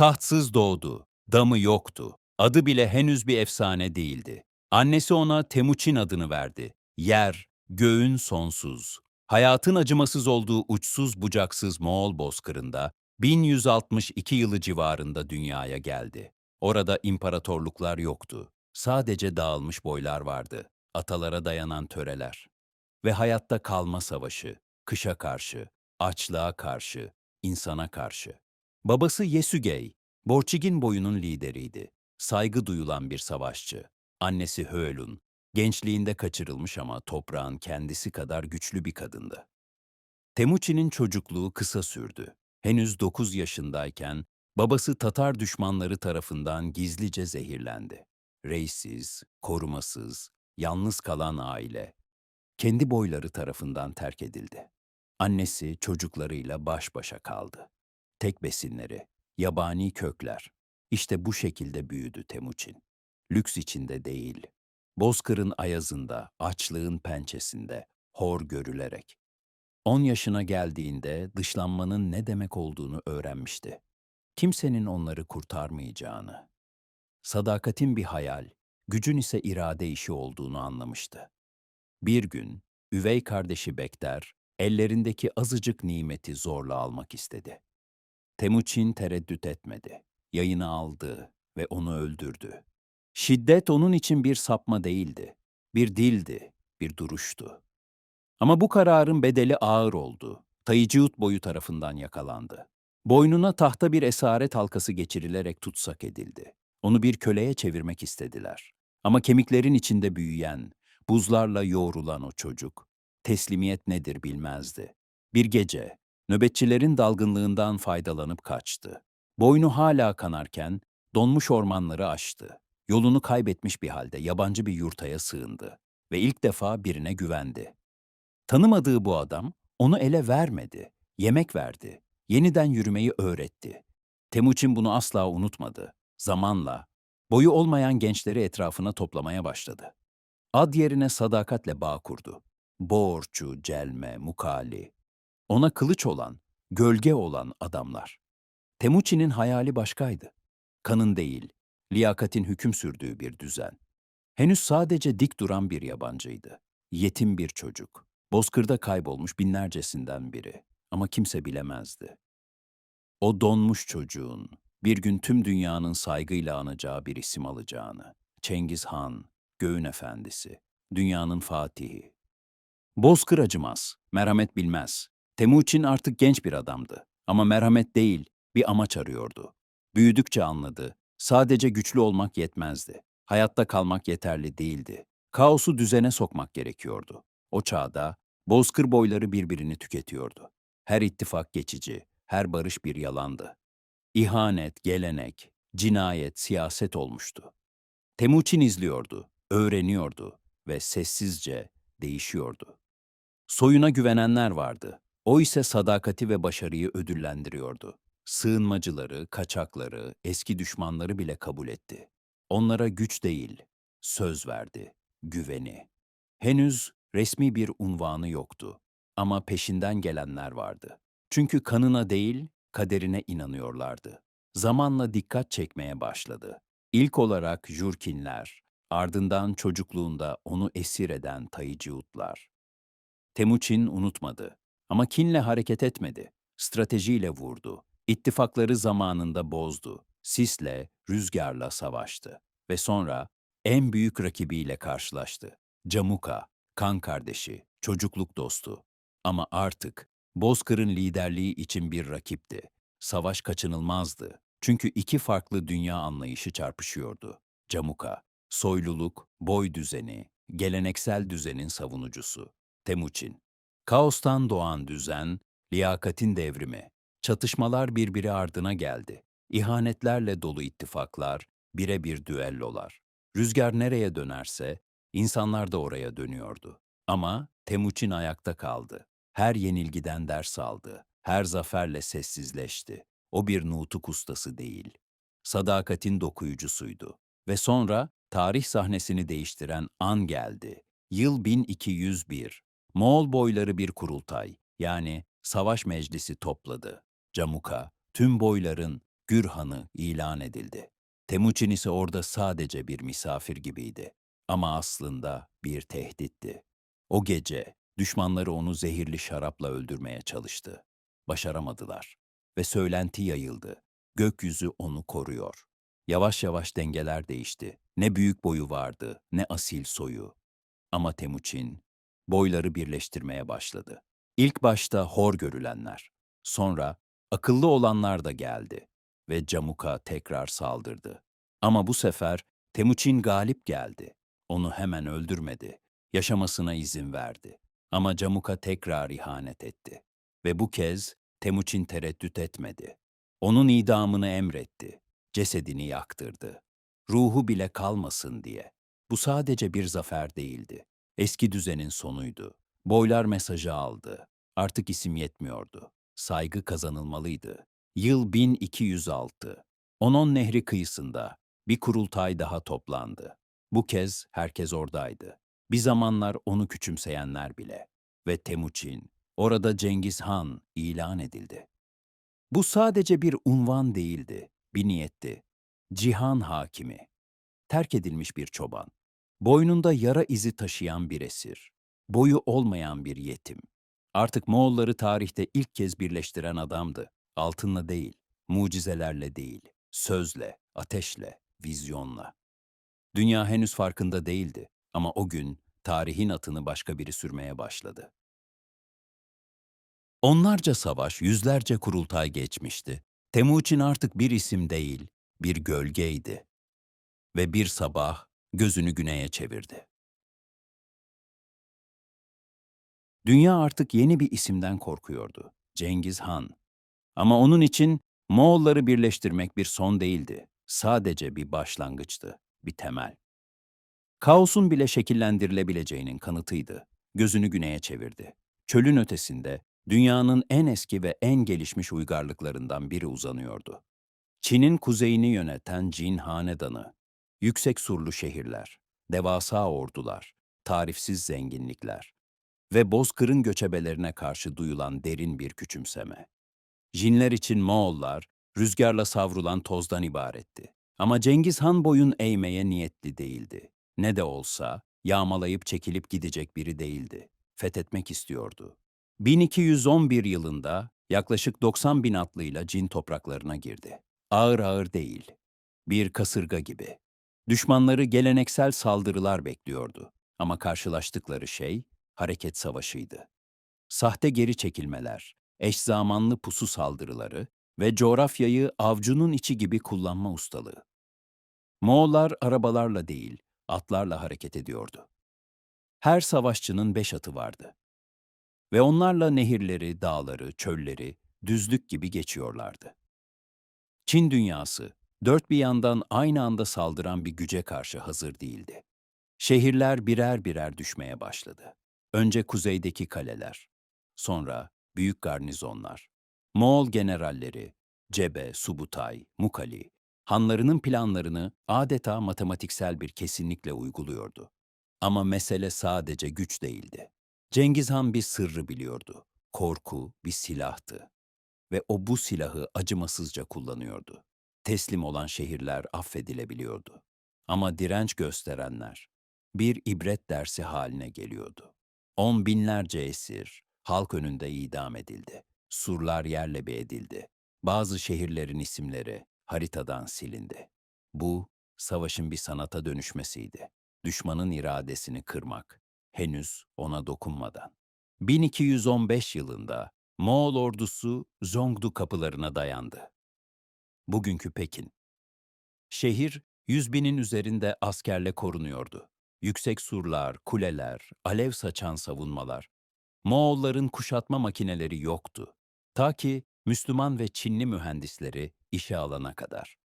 Tahtsız doğdu, damı yoktu. Adı bile henüz bir efsane değildi. Annesi ona Temuçin adını verdi. Yer, göğün sonsuz. Hayatın acımasız olduğu uçsuz bucaksız Moğol bozkırında 1162 yılı civarında dünyaya geldi. Orada imparatorluklar yoktu. Sadece dağılmış boylar vardı. Atalara dayanan töreler. Ve hayatta kalma savaşı, kışa karşı, açlığa karşı, insana karşı. Babası Yesügey, Borçigin boyunun lideriydi. Saygı duyulan bir savaşçı. Annesi Höölun, gençliğinde kaçırılmış ama toprağın kendisi kadar güçlü bir kadındı. Temuçin'in çocukluğu kısa sürdü. Henüz 9 yaşındayken babası Tatar düşmanları tarafından gizlice zehirlendi. Reissiz, korumasız, yalnız kalan aile kendi boyları tarafından terk edildi. Annesi çocuklarıyla baş başa kaldı. Tek besinleri, yabani kökler. İşte bu şekilde büyüdü Temuçin. Lüks içinde değil, bozkırın ayazında, açlığın pençesinde, hor görülerek. 10 yaşına geldiğinde dışlanmanın ne demek olduğunu öğrenmişti. Kimsenin onları kurtarmayacağını. Sadakatin bir hayal, gücün ise irade işi olduğunu anlamıştı. Bir gün üvey kardeşi Bekter, ellerindeki azıcık nimeti zorla almak istedi. Temuçin tereddüt etmedi. Yayını aldı ve onu öldürdü. Şiddet onun için bir sapma değildi. Bir dildi, bir duruştu. Ama bu kararın bedeli ağır oldu. Tayiciut boyu tarafından yakalandı. Boynuna tahta bir esaret halkası geçirilerek tutsak edildi. Onu bir köleye çevirmek istediler. Ama kemiklerin içinde büyüyen, buzlarla yoğrulan o çocuk, teslimiyet nedir bilmezdi. Bir gece, nöbetçilerin dalgınlığından faydalanıp kaçtı. Boynu hala kanarken, donmuş ormanları aştı. Yolunu kaybetmiş bir halde yabancı bir yurtaya sığındı ve ilk defa birine güvendi. Tanımadığı bu adam onu ele vermedi, yemek verdi, yeniden yürümeyi öğretti. Temuçin bunu asla unutmadı. Zamanla boyu olmayan gençleri etrafına toplamaya başladı. Ad yerine sadakatle bağ kurdu. Boğorçu, celme, mukali. Ona kılıç olan, gölge olan adamlar. Temuçin'in hayali başkaydı. Kanın değil, liyakatin hüküm sürdüğü bir düzen. Henüz sadece dik duran bir yabancıydı. Yetim bir çocuk. Bozkırda kaybolmuş binlercesinden biri. Ama kimse bilemezdi. O donmuş çocuğun bir gün tüm dünyanın saygıyla anacağı bir isim alacağını. Cengiz Han, göğün efendisi, dünyanın fatihi. Bozkır acımaz, merhamet bilmez. Temuçin artık genç bir adamdı. Ama merhamet değil, bir amaç arıyordu. Büyüdükçe anladı, sadece güçlü olmak yetmezdi. Hayatta kalmak yeterli değildi. Kaosu düzene sokmak gerekiyordu. O çağda bozkır boyları birbirini tüketiyordu. Her ittifak geçici, her barış bir yalandı. İhanet, gelenek, cinayet, siyaset olmuştu. Temuçin izliyordu, öğreniyordu ve sessizce değişiyordu. Soyuna güvenenler vardı. O ise sadakati ve başarıyı ödüllendiriyordu. Sığınmacıları, kaçakları, eski düşmanları bile kabul etti. Onlara güç değil, söz verdi, güveni. Henüz resmi bir unvanı yoktu ama peşinden gelenler vardı. Çünkü kanına değil, kaderine inanıyorlardı. Zamanla dikkat çekmeye başladı. İlk olarak Jurkinler, ardından çocukluğunda onu esir eden Tayiciutlar. Temuçin unutmadı ama kinle hareket etmedi. Stratejiyle vurdu. İttifakları zamanında bozdu. Sisle, rüzgarla savaştı. Ve sonra en büyük rakibiyle karşılaştı. Camuka, kan kardeşi, çocukluk dostu. Ama artık Bozkır'ın liderliği için bir rakipti. Savaş kaçınılmazdı. Çünkü iki farklı dünya anlayışı çarpışıyordu. Camuka, soyluluk, boy düzeni, geleneksel düzenin savunucusu. Temuçin, kaostan doğan düzen, liyakatin devrimi. Çatışmalar birbiri ardına geldi. İhanetlerle dolu ittifaklar, birebir düellolar. Rüzgar nereye dönerse, insanlar da oraya dönüyordu. Ama Temuçin ayakta kaldı. Her yenilgiden ders aldı. Her zaferle sessizleşti. O bir nutuk ustası değil. Sadakatin dokuyucusuydu. Ve sonra tarih sahnesini değiştiren an geldi. Yıl 1201. Moğol boyları bir kurultay, yani savaş meclisi topladı. Camuka, tüm boyların, Gür Hanı ilan edildi. Temuçin ise orada sadece bir misafir gibiydi. Ama aslında bir tehditti. O gece düşmanları onu zehirli şarapla öldürmeye çalıştı. Başaramadılar ve söylenti yayıldı. Gökyüzü onu koruyor. Yavaş yavaş dengeler değişti. Ne büyük boyu vardı, ne asil soyu. Ama Temuçin boyları birleştirmeye başladı. İlk başta hor görülenler, sonra akıllı olanlar da geldi ve Camuka tekrar saldırdı. Ama bu sefer Temuçin galip geldi. Onu hemen öldürmedi. Yaşamasına izin verdi. Ama Camuka tekrar ihanet etti. Ve bu kez Temuçin tereddüt etmedi. Onun idamını emretti. Cesedini yaktırdı. Ruhu bile kalmasın diye. Bu sadece bir zafer değildi. Eski düzenin sonuydu. Boylar mesajı aldı. Artık isim yetmiyordu. Saygı kazanılmalıydı. Yıl 1206. Onon Nehri kıyısında bir kurultay daha toplandı. Bu kez herkes oradaydı. Bir zamanlar onu küçümseyenler bile. Ve Temuçin, orada Cengiz Han ilan edildi. Bu sadece bir unvan değildi, bir niyetti. Cihan hakimi, terk edilmiş bir çoban, boynunda yara izi taşıyan bir esir, boyu olmayan bir yetim. Artık Moğolları tarihte ilk kez birleştiren adamdı. Altınla değil, mucizelerle değil, sözle, ateşle, vizyonla. Dünya henüz farkında değildi ama o gün tarihin atını başka biri sürmeye başladı. Onlarca savaş, yüzlerce kurultay geçmişti. Temuçin artık bir isim değil, bir gölgeydi. Ve bir sabah gözünü güneye çevirdi. Dünya artık yeni bir isimden korkuyordu. Cengiz Han. Ama onun için Moğolları birleştirmek bir son değildi. Sadece bir başlangıçtı, bir temel. Kaosun bile şekillendirilebileceğinin kanıtıydı. Gözünü güneye çevirdi. Çölün ötesinde dünyanın en eski ve en gelişmiş uygarlıklarından biri uzanıyordu. Çin'in kuzeyini yöneten Jin Hanedanı, yüksek surlu şehirler, devasa ordular, tarifsiz zenginlikler ve bozkırın göçebelerine karşı duyulan derin bir küçümseme. Jinler için Moğollar, rüzgarla savrulan tozdan ibaretti. Ama Cengiz Han boyun eğmeye niyetli değildi. Ne de olsa yağmalayıp çekilip gidecek biri değildi. Fethetmek istiyordu. 1211 yılında yaklaşık 90 bin atlıyla Cin topraklarına girdi. Ağır ağır değil, bir kasırga gibi. Düşmanları geleneksel saldırılar bekliyordu ama karşılaştıkları şey hareket savaşıydı. Sahte geri çekilmeler, eş zamanlı pusu saldırıları ve coğrafyayı avcunun içi gibi kullanma ustalığı. Moğollar arabalarla değil, atlarla hareket ediyordu. Her savaşçının beş atı vardı. Ve onlarla nehirleri, dağları, çölleri, düzlük gibi geçiyorlardı. Çin dünyası, dört bir yandan aynı anda saldıran bir güce karşı hazır değildi. Şehirler birer birer düşmeye başladı. Önce kuzeydeki kaleler, sonra büyük garnizonlar. Moğol generalleri, Cebe, Subutay, Mukali, hanlarının planlarını adeta matematiksel bir kesinlikle uyguluyordu. Ama mesele sadece güç değildi. Cengiz Han bir sırrı biliyordu. Korku bir silahtı. Ve o bu silahı acımasızca kullanıyordu. Teslim olan şehirler affedilebiliyordu. Ama direnç gösterenler bir ibret dersi haline geliyordu. On binlerce esir halk önünde idam edildi. Surlar yerle bir edildi. Bazı şehirlerin isimleri haritadan silindi. Bu, savaşın bir sanata dönüşmesiydi. Düşmanın iradesini kırmak, henüz ona dokunmadan. 1215 yılında Moğol ordusu Zongdu kapılarına dayandı. Bugünkü Pekin. Şehir, yüz binin üzerinde askerle korunuyordu. Yüksek surlar, kuleler, alev saçan savunmalar. Moğolların kuşatma makineleri yoktu. Ta ki Müslüman ve Çinli mühendisleri işe alana kadar.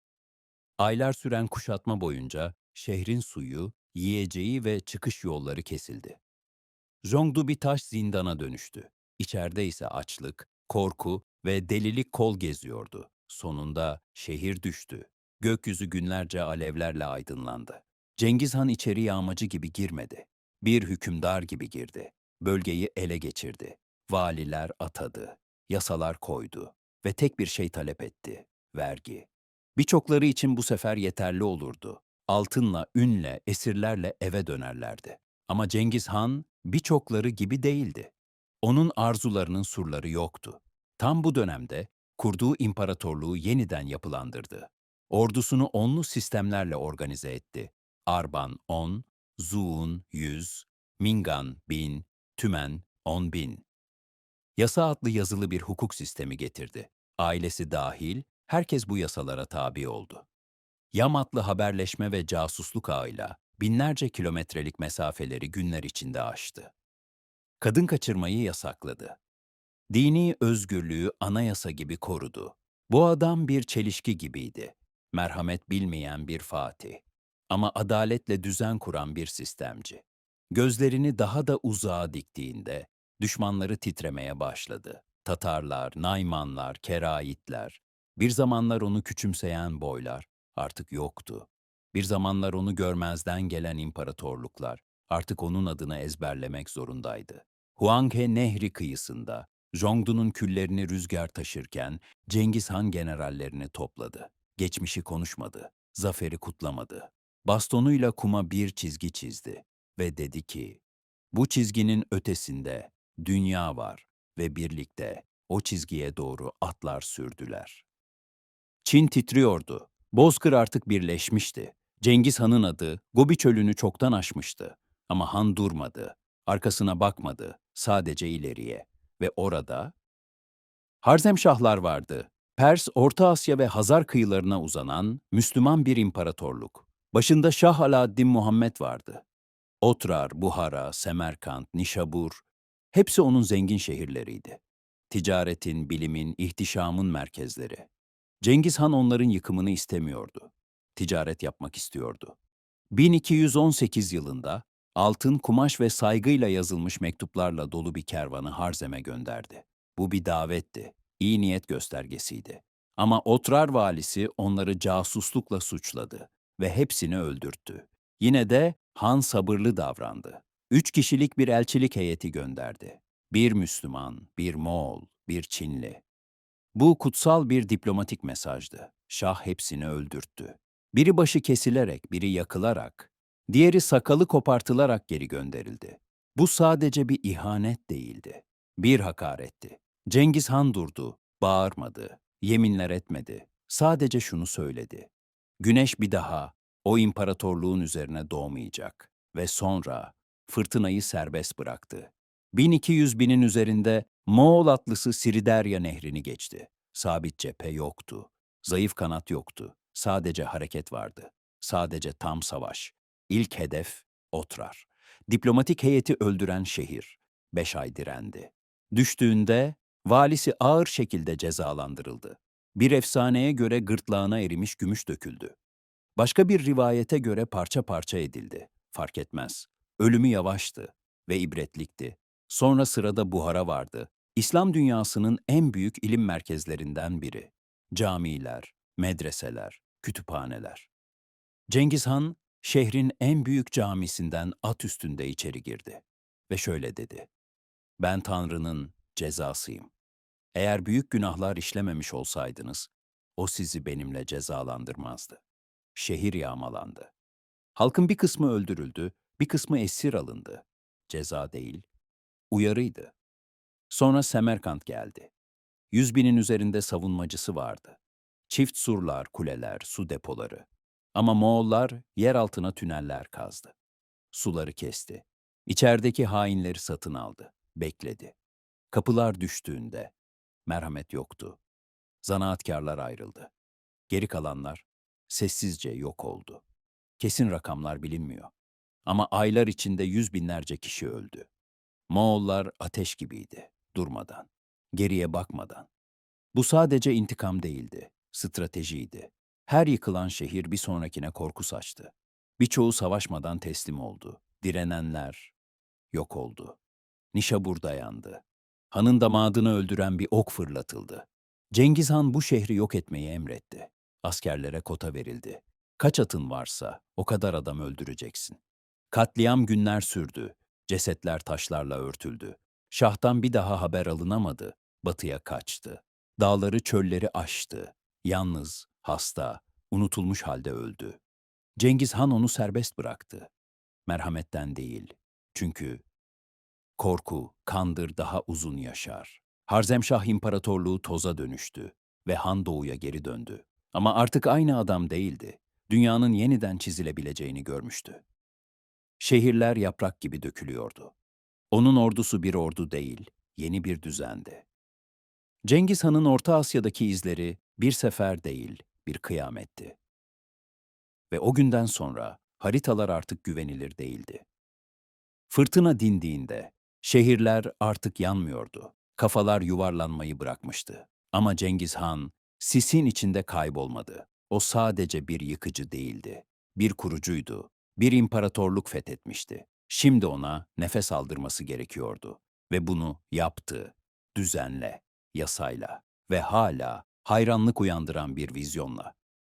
Aylar süren kuşatma boyunca şehrin suyu, yiyeceği ve çıkış yolları kesildi. Zhongdu bir taş zindana dönüştü. İçeride ise açlık, korku ve delilik kol geziyordu. Sonunda şehir düştü. Gökyüzü günlerce alevlerle aydınlandı. Cengiz Han içeri yağmacı gibi girmedi. Bir hükümdar gibi girdi. Bölgeyi ele geçirdi. Valiler atadı. Yasalar koydu ve tek bir şey talep etti. Vergi. Birçokları için bu sefer yeterli olurdu. Altınla, ünle, esirlerle eve dönerlerdi. Ama Cengiz Han birçokları gibi değildi. Onun arzularının surları yoktu. Tam bu dönemde kurduğu imparatorluğu yeniden yapılandırdı. Ordusunu onlu sistemlerle organize etti. Arban 10, Zuun 100, Mingan 1000, Tümen 10 bin. Yasa adlı yazılı bir hukuk sistemi getirdi. Ailesi dahil herkes bu yasalara tabi oldu. Yamatlı haberleşme ve casusluk ağıyla binlerce kilometrelik mesafeleri günler içinde aştı. Kadın kaçırmayı yasakladı. Dini özgürlüğü anayasa gibi korudu. Bu adam bir çelişki gibiydi. Merhamet bilmeyen bir fatih. Ama adaletle düzen kuran bir sistemci. Gözlerini daha da uzağa diktiğinde düşmanları titremeye başladı. Tatarlar, Naymanlar, Keraitler, bir zamanlar onu küçümseyen boylar artık yoktu. Bir zamanlar onu görmezden gelen imparatorluklar artık onun adını ezberlemek zorundaydı. Huanghe Nehri kıyısında Zhongdu'nun küllerini rüzgar taşırken Cengiz Han generallerini topladı. Geçmişi konuşmadı, zaferi kutlamadı. Bastonuyla kuma bir çizgi çizdi ve dedi ki, bu çizginin ötesinde dünya var ve birlikte o çizgiye doğru atlar sürdüler. Çin titriyordu. Bozkır artık birleşmişti. Cengiz Han'ın adı Gobi çölünü çoktan aşmıştı. Ama Han durmadı. Arkasına bakmadı. Sadece ileriye. Ve orada Harzemşahlar vardı. Pers, Orta Asya ve Hazar kıyılarına uzanan Müslüman bir imparatorluk. Başında Şah Alaaddin Muhammed vardı. Otrar, Buhara, Semerkant, Nişabur, hepsi onun zengin şehirleriydi. Ticaretin, bilimin, ihtişamın merkezleri. Cengiz Han onların yıkımını istemiyordu. Ticaret yapmak istiyordu. 1218 yılında altın, kumaş ve saygıyla yazılmış mektuplarla dolu bir kervanı Harzem'e gönderdi. Bu bir davetti, iyi niyet göstergesiydi. Ama Otrar valisi onları casuslukla suçladı ve hepsini öldürttü. Yine de Han sabırlı davrandı. Üç kişilik bir elçilik heyeti gönderdi. Bir Müslüman, bir Moğol, bir Çinli. Bu kutsal bir diplomatik mesajdı. Şah hepsini öldürttü. Biri başı kesilerek, biri yakılarak, diğeri sakalı kopartılarak geri gönderildi. Bu sadece bir ihanet değildi. Bir hakaretti. Cengiz Han durdu, bağırmadı, yeminler etmedi. Sadece şunu söyledi. Güneş bir daha o imparatorluğun üzerine doğmayacak ve sonra fırtınayı serbest bıraktı. 1200 binin üzerinde Moğol atlısı Siriderya nehrini geçti. Sabit cephe yoktu. Zayıf kanat yoktu. Sadece hareket vardı. Sadece tam savaş. İlk hedef Otrar. Diplomatik heyeti öldüren şehir. Beş ay direndi. Düştüğünde valisi ağır şekilde cezalandırıldı. Bir efsaneye göre gırtlağına erimiş gümüş döküldü. Başka bir rivayete göre parça parça edildi. Fark etmez. Ölümü yavaştı ve ibretlikti. Sonra sırada Buhara vardı. İslam dünyasının en büyük ilim merkezlerinden biri. Camiler, medreseler, kütüphaneler. Cengiz Han, şehrin en büyük camisinden at üstünde içeri girdi ve şöyle dedi. Ben Tanrı'nın cezasıyım. Eğer büyük günahlar işlememiş olsaydınız, o sizi benimle cezalandırmazdı. Şehir yağmalandı. Halkın bir kısmı öldürüldü, bir kısmı esir alındı. Ceza değil, uyarıydı. Sonra Semerkant geldi. Yüz binin üzerinde savunmacısı vardı. Çift surlar, kuleler, su depoları. Ama Moğollar yer altına tüneller kazdı. Suları kesti. İçerideki hainleri satın aldı. Bekledi. Kapılar düştüğünde merhamet yoktu. Zanaatkarlar ayrıldı. Geri kalanlar sessizce yok oldu. Kesin rakamlar bilinmiyor. Ama aylar içinde yüz binlerce kişi öldü. Moğollar ateş gibiydi, durmadan, geriye bakmadan. Bu sadece intikam değildi, stratejiydi. Her yıkılan şehir bir sonrakine korku saçtı. Birçoğu savaşmadan teslim oldu. Direnenler yok oldu. Nişabur dayandı. Hanın damadını öldüren bir ok fırlatıldı. Cengiz Han bu şehri yok etmeyi emretti. Askerlere kota verildi. Kaç atın varsa o kadar adam öldüreceksin. Katliam günler sürdü. Cesetler taşlarla örtüldü. Şah'tan bir daha haber alınamadı. Batıya kaçtı. Dağları çölleri aştı. Yalnız, hasta, unutulmuş halde öldü. Cengiz Han onu serbest bıraktı. Merhametten değil. Çünkü korku, kandır daha uzun yaşar. Harzemşah İmparatorluğu toza dönüştü ve Han doğuya geri döndü. Ama artık aynı adam değildi. Dünyanın yeniden çizilebileceğini görmüştü. Şehirler yaprak gibi dökülüyordu. Onun ordusu bir ordu değil, yeni bir düzendi. Cengiz Han'ın Orta Asya'daki izleri bir sefer değil, bir kıyametti. Ve o günden sonra haritalar artık güvenilir değildi. Fırtına dindiğinde şehirler artık yanmıyordu. Kafalar yuvarlanmayı bırakmıştı. Ama Cengiz Han sisin içinde kaybolmadı. O sadece bir yıkıcı değildi. Bir kurucuydu. Bir imparatorluk fethetmişti. Şimdi ona nefes aldırması gerekiyordu. Ve bunu yaptı. Düzenle, yasayla ve hala hayranlık uyandıran bir vizyonla.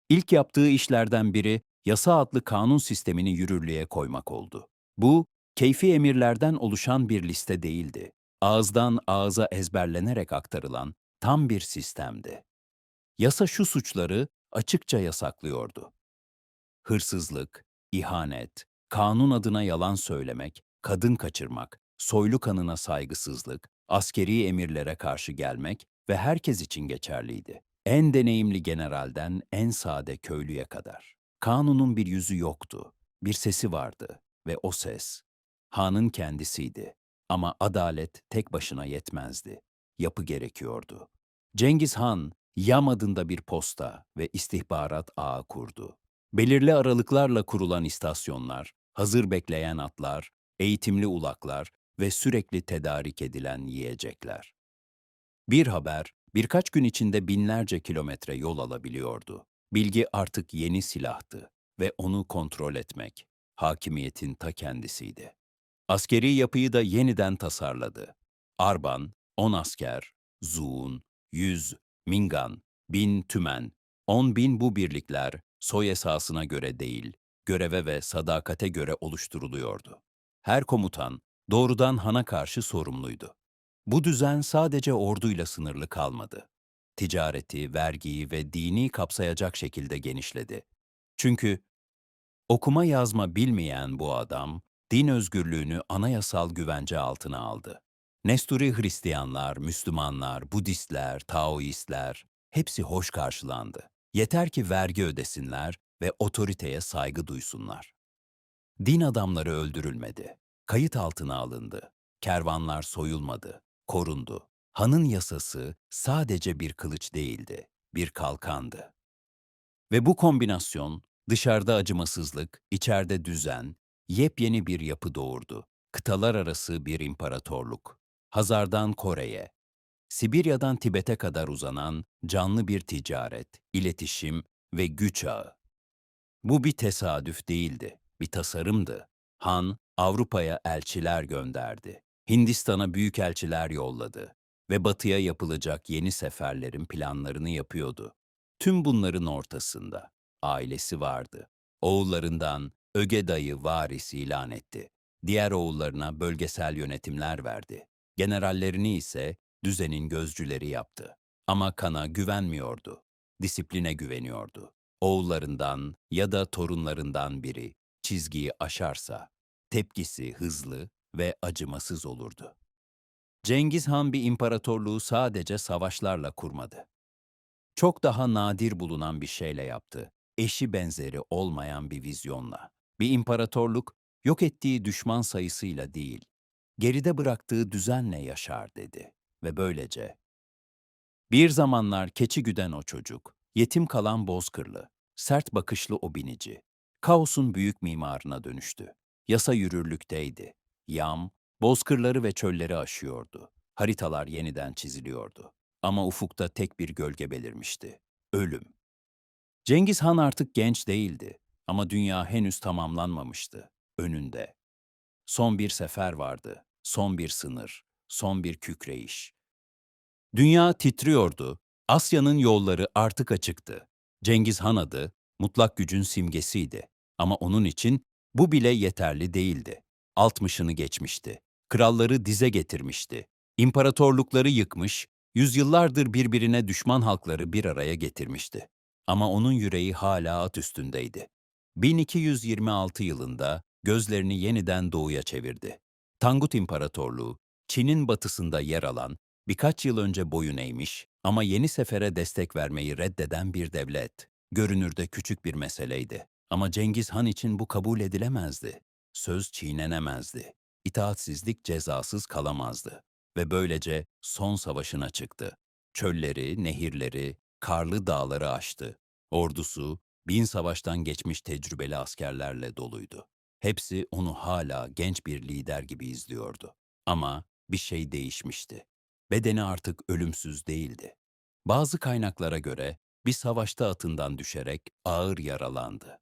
İlk yaptığı işlerden biri yasa adlı kanun sistemini yürürlüğe koymak oldu. Bu, keyfi emirlerden oluşan bir liste değildi. Ağızdan ağıza ezberlenerek aktarılan tam bir sistemdi. Yasa şu suçları açıkça yasaklıyordu. Hırsızlık, ihanet, kanun adına yalan söylemek, kadın kaçırmak, soylu kanına saygısızlık, askeri emirlere karşı gelmek ve herkes için geçerliydi. En deneyimli generalden en sade köylüye kadar. Kanunun bir yüzü yoktu, bir sesi vardı ve o ses Han'ın kendisiydi. Ama adalet tek başına yetmezdi. Yapı gerekiyordu. Cengiz Han, Yam adında bir posta ve istihbarat ağı kurdu. Belirli aralıklarla kurulan istasyonlar, hazır bekleyen atlar, eğitimli ulaklar ve sürekli tedarik edilen yiyecekler. Bir haber, birkaç gün içinde binlerce kilometre yol alabiliyordu. Bilgi artık yeni silahtı ve onu kontrol etmek, hakimiyetin ta kendisiydi. Askeri yapıyı da yeniden tasarladı. Arban, 10 asker, Zuğun, 100, Mingan, 1000 tümen, 10 bin bu birlikler soy esasına göre değil, göreve ve sadakate göre oluşturuluyordu. Her komutan doğrudan hana karşı sorumluydu. Bu düzen sadece orduyla sınırlı kalmadı. Ticareti, vergiyi ve dini kapsayacak şekilde genişledi. Çünkü okuma yazma bilmeyen bu adam, din özgürlüğünü anayasal güvence altına aldı. Nesturi Hristiyanlar, Müslümanlar, Budistler, Taoistler hepsi hoş karşılandı. Yeter ki vergi ödesinler ve otoriteye saygı duysunlar. Din adamları öldürülmedi. Kayıt altına alındı. Kervanlar soyulmadı, korundu. Hanın yasası sadece bir kılıç değildi, bir kalkandı. Ve bu kombinasyon dışarıda acımasızlık, içeride düzen, yepyeni bir yapı doğurdu. Kıtalar arası bir imparatorluk. Hazar'dan Kore'ye, Sibirya'dan Tibet'e kadar uzanan canlı bir ticaret, iletişim ve güç ağı. Bu bir tesadüf değildi, bir tasarımdı. Han, Avrupa'ya elçiler gönderdi. Hindistan'a büyük elçiler yolladı ve batıya yapılacak yeni seferlerin planlarını yapıyordu. Tüm bunların ortasında ailesi vardı. Oğullarından Öge dayı varis ilan etti. Diğer oğullarına bölgesel yönetimler verdi. Generallerini ise düzenin gözcüleri yaptı. Ama kana güvenmiyordu. Disipline güveniyordu. Oğullarından ya da torunlarından biri çizgiyi aşarsa tepkisi hızlı ve acımasız olurdu. Cengiz Han bir imparatorluğu sadece savaşlarla kurmadı. Çok daha nadir bulunan bir şeyle yaptı. Eşi benzeri olmayan bir vizyonla. Bir imparatorluk yok ettiği düşman sayısıyla değil, geride bıraktığı düzenle yaşar dedi ve böylece bir zamanlar keçi güden o çocuk, yetim kalan bozkırlı, sert bakışlı o binici, kaosun büyük mimarına dönüştü. Yasa yürürlükteydi. Yam, bozkırları ve çölleri aşıyordu. Haritalar yeniden çiziliyordu. Ama ufukta tek bir gölge belirmişti. Ölüm. Cengiz Han artık genç değildi. Ama dünya henüz tamamlanmamıştı. Önünde. Son bir sefer vardı. Son bir sınır. Son bir kükreyiş. Dünya titriyordu. Asya'nın yolları artık açıktı. Cengiz Han adı mutlak gücün simgesiydi. Ama onun için bu bile yeterli değildi. Altmışını geçmişti. Kralları dize getirmişti. İmparatorlukları yıkmış, yüzyıllardır birbirine düşman halkları bir araya getirmişti. Ama onun yüreği hala at üstündeydi. 1226 yılında gözlerini yeniden doğuya çevirdi. Tangut İmparatorluğu, Çin'in batısında yer alan, birkaç yıl önce boyun eğmiş ama yeni sefere destek vermeyi reddeden bir devlet. Görünürde küçük bir meseleydi. Ama Cengiz Han için bu kabul edilemezdi. Söz çiğnenemezdi. İtaatsizlik cezasız kalamazdı. Ve böylece son savaşına çıktı. Çölleri, nehirleri, karlı dağları aştı. Ordusu, bin savaştan geçmiş tecrübeli askerlerle doluydu. Hepsi onu hala genç bir lider gibi izliyordu. Ama bir şey değişmişti. Bedeni artık ölümsüz değildi. Bazı kaynaklara göre bir savaşta atından düşerek ağır yaralandı.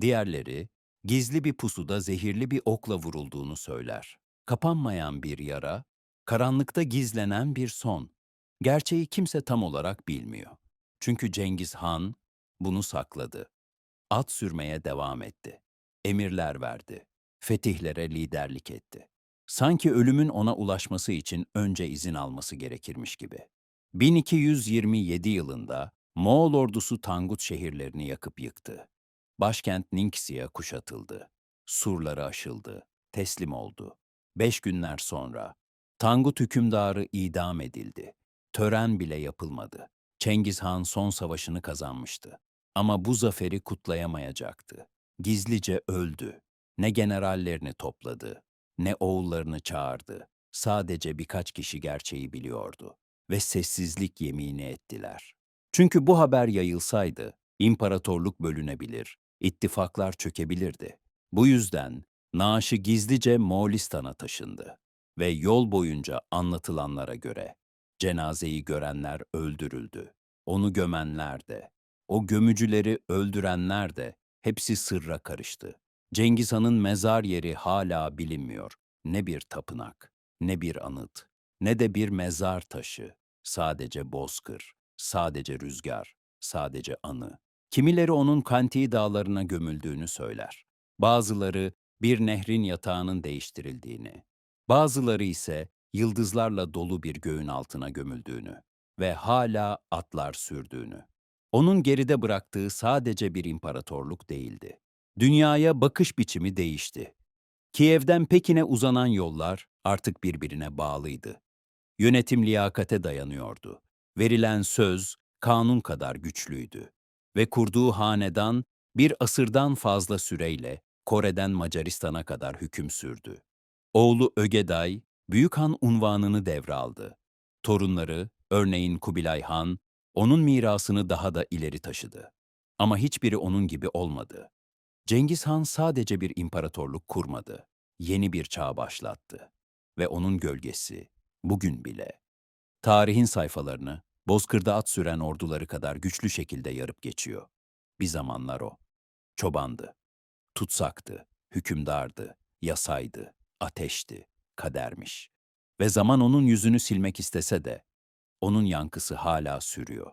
Diğerleri, gizli bir pusuda zehirli bir okla vurulduğunu söyler. Kapanmayan bir yara, karanlıkta gizlenen bir son. Gerçeği kimse tam olarak bilmiyor. Çünkü Cengiz Han bunu sakladı. At sürmeye devam etti. Emirler verdi. Fetihlere liderlik etti. Sanki ölümün ona ulaşması için önce izin alması gerekirmiş gibi. 1227 yılında Moğol ordusu Tangut şehirlerini yakıp yıktı. Başkent Ninksiya kuşatıldı. Surları aşıldı. Teslim oldu. Beş günler sonra Tangut hükümdarı idam edildi. Tören bile yapılmadı. Cengiz Han son savaşını kazanmıştı. Ama bu zaferi kutlayamayacaktı. Gizlice öldü. Ne generallerini topladı, ne oğullarını çağırdı. Sadece birkaç kişi gerçeği biliyordu ve sessizlik yemini ettiler. Çünkü bu haber yayılsaydı imparatorluk bölünebilir, ittifaklar çökebilirdi. Bu yüzden naaşı gizlice Moğolistan'a taşındı ve yol boyunca anlatılanlara göre cenazeyi görenler öldürüldü. Onu gömenler de, o gömücüleri öldürenler de hepsi sırra karıştı. Cengiz Han'ın mezar yeri hala bilinmiyor. Ne bir tapınak, ne bir anıt, ne de bir mezar taşı. Sadece bozkır, sadece rüzgar, sadece anı. Kimileri onun Kanti dağlarına gömüldüğünü söyler. Bazıları bir nehrin yatağının değiştirildiğini, bazıları ise yıldızlarla dolu bir göğün altına gömüldüğünü ve hala atlar sürdüğünü. Onun geride bıraktığı sadece bir imparatorluk değildi. Dünyaya bakış biçimi değişti. Kiev'den Pekin'e uzanan yollar artık birbirine bağlıydı. Yönetim liyakate dayanıyordu. Verilen söz kanun kadar güçlüydü ve kurduğu hanedan bir asırdan fazla süreyle Kore'den Macaristan'a kadar hüküm sürdü. Oğlu Ögeday, Büyük Han unvanını devraldı. Torunları, örneğin Kubilay Han, onun mirasını daha da ileri taşıdı. Ama hiçbiri onun gibi olmadı. Cengiz Han sadece bir imparatorluk kurmadı, yeni bir çağ başlattı. Ve onun gölgesi, bugün bile, tarihin sayfalarını bozkırda at süren orduları kadar güçlü şekilde yarıp geçiyor. Bir zamanlar o. Çobandı, tutsaktı, hükümdardı, yasaydı, ateşti, kadermiş. Ve zaman onun yüzünü silmek istese de, onun yankısı hala sürüyor.